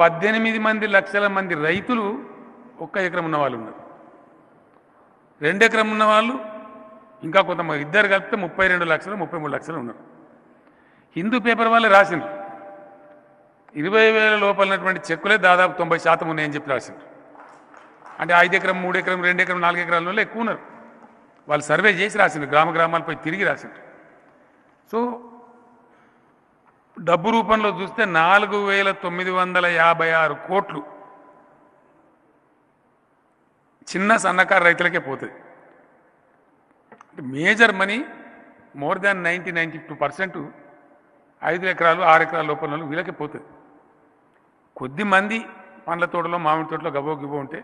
పద్దెనిమిది మంది లక్షల మంది రైతులు ఒక్క ఎకరం ఉన్న వాళ్ళు ఉన్నారు. రెండు ఎకరం ఉన్న వాళ్ళు ఇంకా కొంతమంది ఇద్దరు కలిపితే ముప్పై రెండు లక్షలు ముప్పై మూడు లక్షలు ఉన్నారు. హిందూ పేపర్ వాళ్ళే రాసిండ్రు. ఇరవై వేల లోపలనటువంటి చెక్కులే దాదాపు తొంభై శాతం ఉన్నాయని చెప్పి రాసిండ్రు. అంటే ఐదు ఎకరం మూడు ఎకరం రెండు ఎకరం నాలుగు ఎకరాల వల్ల ఎక్కువ ఉన్నారు. వాళ్ళు సర్వే చేసి రాసిండ్రు గ్రామ గ్రామాలపై తిరిగి రాసిండ్రు. సో డబ్బు రూపంలో చూస్తే నాలుగు వేల తొమ్మిది వందల యాభై ఆరు కోట్లు చిన్న సన్నకారు రైతులకే పోతుంది. Major money more than ninety ninety two percent ఐదు ఎకరాలు ఆరు ఎకరాల లోపల వాళ్ళు వీళ్ళకే పోతుంది. కొద్ది మంది పండ్ల తోటలో మామిడి తోటలో గబో గిబో ఉంటే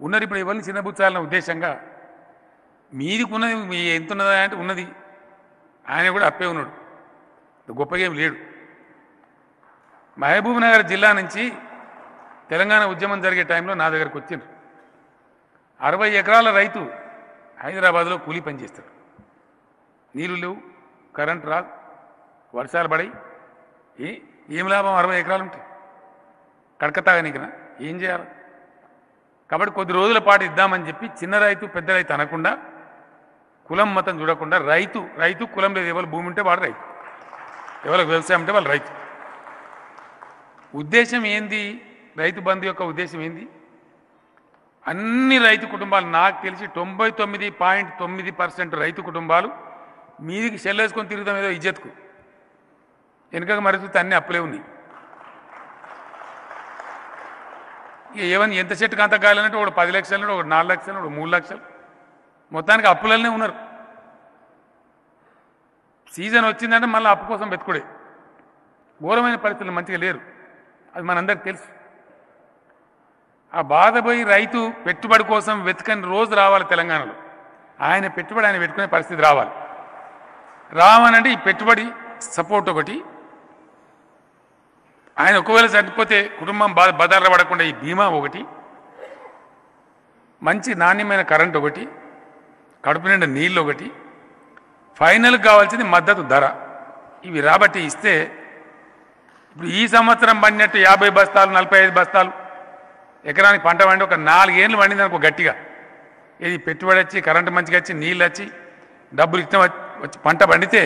ఉన్నారు ఇప్పుడు ఎవరిని చిన్నబుచ్చాలన్న ఉద్దేశంగా మీదికున్నది మీ ఎంత ఉన్నదా అంటే ఉన్నది. ఆయన కూడా అప్పే ఉన్నాడు. గొప్పగా ఏం లేడు. మహబూబ్ నగర్ జిల్లా నుంచి తెలంగాణ ఉద్యమం జరిగే టైంలో నా దగ్గరకు వచ్చిండ్రు. అరవై ఎకరాల రైతు హైదరాబాద్లో కూలీ పని చేస్తాడు. నీళ్ళు లేవు కరెంట్ రాదు వర్షాలు పడాయి. ఏ ఏం లాభం? అరవై ఎకరాలు ఉంటాయి కడక ఏం చేయాలి? కాబట్టి కొద్ది రోజుల పాటు ఇద్దామని చెప్పి చిన్న రైతు పెద్ద రైతు అనకుండా కులం మతం చూడకుండా రైతు రైతు కులం లేదు. ఎవరు భూమి ఉంటే వాడు రైతు. ఎవరికి వ్యవసాయం ఉంటే వాళ్ళు రైతు. ఉద్దేశం ఏంది? రైతు బంధు యొక్క ఉద్దేశం ఏంది? అన్ని రైతు కుటుంబాలు నాకు తెలిసి తొంభై తొమ్మిది పాయింట్ తొమ్మిది పర్సెంట్ రైతు కుటుంబాలు మీదికి చెల్లేసుకొని తిరుగుతాం ఏదో ఇజ్జత్కు. వెనుక మరి అన్నీ అన్ని అప్పులే ఉన్నాయి. ఇక ఏమని ఎంత చెట్టుకు అంత కాయాలంటే ఒక పది లక్షలు ఒక నాలుగు లక్షలు ఒకటి మూడు లక్షలు. మొత్తానికి అప్పులనే ఉన్నారు. సీజన్ వచ్చిందంటే మళ్ళీ అప్పు కోసం వెతుకుడే ఘోరమైన పరిస్థితులు మంచిగా లేరు. అది మనందరికి తెలుసు. ఆ బాధపోయి రైతు పెట్టుబడి కోసం వెతుకని రోజు రావాలి తెలంగాణలో. ఆయన పెట్టుబడి ఆయన పెట్టుకునే పరిస్థితి రావాలి. రావనంటే ఈ పెట్టుబడి సపోర్ట్ ఒకటి. ఆయన ఒకవేళ చనిపోతే కుటుంబం బాధ బదారపడకుండా ఈ బీమా ఒకటి. మంచి నాణ్యమైన కరెంట్ ఒకటి. కడుపు నిండా నీళ్ళు ఒకటి. ఫైనల్ కావాల్సింది మద్దతు ధర. ఇవి రాబట్టి ఇస్తే ఇప్పుడు ఈ సంవత్సరం పండినట్టు యాభై బస్తాలు నలభై ఐదు బస్తాలు. ఎకరానికి పంట పండి ఒక నాలుగేళ్ళు పండింది అనుకో గట్టిగా. ఇది పెట్టుబడి వచ్చి కరెంటు మంచిగా వచ్చి నీళ్ళు వచ్చి డబ్బులు ఇష్టం వచ్చి పంట పండితే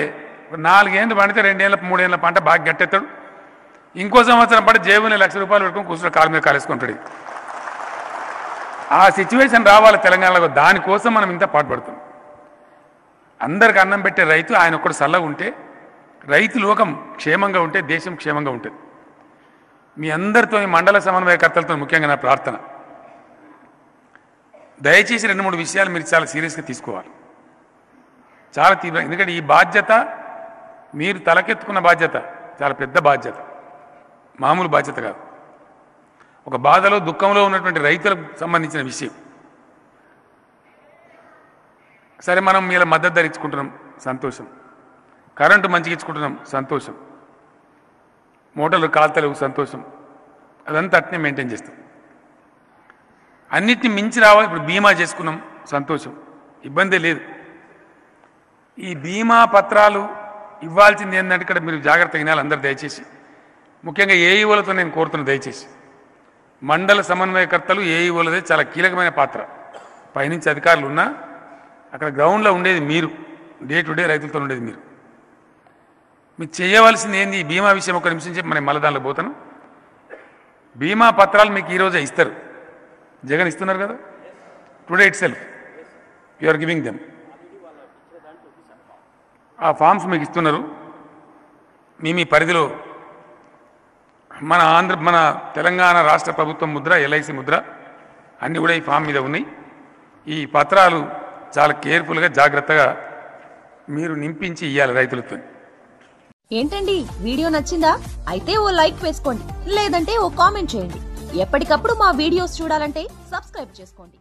ఒక నాలుగేళ్ళు పండితే రెండేళ్ళ మూడేళ్ళ పంట బాగా గట్టెత్తాడు. ఇంకో సంవత్సరం పాటు జేబుని లక్ష రూపాయలు పెట్టుకొని కూర్చుని కాలు మీద కాలేసుకుంటాడు ఆ సిచ్యువేషన్ రావాలి తెలంగాణలో దానికోసం మనం ఇంత పాటుపడుతున్నాం. అందరికి అన్నం పెట్టే రైతు ఆయన ఒక్కడు చల్లగా ఉంటే రైతు లోకం క్షేమంగా ఉంటే దేశం క్షేమంగా ఉంటుంది. మీ అందరితో ఈ మండల సమన్వయకర్తలతో ముఖ్యంగా నా ప్రార్థన. దయచేసి రెండు మూడు విషయాలు మీరు చాలా సీరియస్గా తీసుకోవాలి. చాలా తీవ్ర. ఎందుకంటే ఈ బాధ్యత మీరు తలకెత్తుకున్న బాధ్యత చాలా పెద్ద బాధ్యత. మామూలు బాధ్యత కాదు. ఒక బాధలో దుఃఖంలో ఉన్నటువంటి రైతులకు సంబంధించిన విషయం. సరే మనం మీల మద్దతు ధర ఇచ్చుకుంటున్నాం సంతోషం. కరెంటు మంచిగా ఇచ్చుకుంటున్నాం సంతోషం. మోటార్లు కాల్తలేవు సంతోషం. అదంతా అట్నే మెయింటైన్ చేస్తాం. అన్నిటిని మించి రావాలి ఇప్పుడు బీమా చేసుకున్నాం సంతోషం. ఇబ్బంది లేదు. ఈ బీమా పత్రాలు ఇవ్వాల్సింది ఏంటంటే ఇక్కడ మీరు జాగ్రత్తగా వినాలి అందరు దయచేసి. ముఖ్యంగా ఏఈఓలతో నేను కోరుతున్నాను దయచేసి. మండల సమన్వయకర్తలు ఏఈఓలదే చాలా కీలకమైన పాత్ర. పైనుంచి అధికారులు ఉన్నా అక్కడ గ్రౌండ్లో ఉండేది మీరు. డే టు డే రైతులతో ఉండేది మీరు. మీరు చేయవలసింది ఏంది? ఈ బీమా విషయం ఒక నిమిషం చెప్పి మనం మళ్ళీ దానిలో పోతాను. బీమా పత్రాలు మీకు ఈరోజే ఇస్తారు. జగన్ ఇస్తున్నారు కదా? Today itself. You are giving them. ఆ ఫామ్స్ మీకు ఇస్తున్నారు. మీ మీ పరిధిలో మన ఆంధ్ర మన తెలంగాణ రాష్ట్ర ప్రభుత్వం ముద్ర ఎల్ఐసి ముద్ర అన్నీ కూడా ఈ ఫామ్ మీద ఉన్నాయి. ఈ పత్రాలు చాలా కేర్ఫుల్గా జాగ్రత్తగా మీరు నింపించి ఇవ్వాలి రైతులతో. ఏంటండి? వీడియో నచ్చిందా? అయితే ఓ లైక్ వేసుకోండి లేదంటే ఓ కామెంట్ చేయండి. ఎప్పటికప్పుడు మా వీడియోస్ చూడాలంటే సబ్స్క్రైబ్ చేసుకోండి.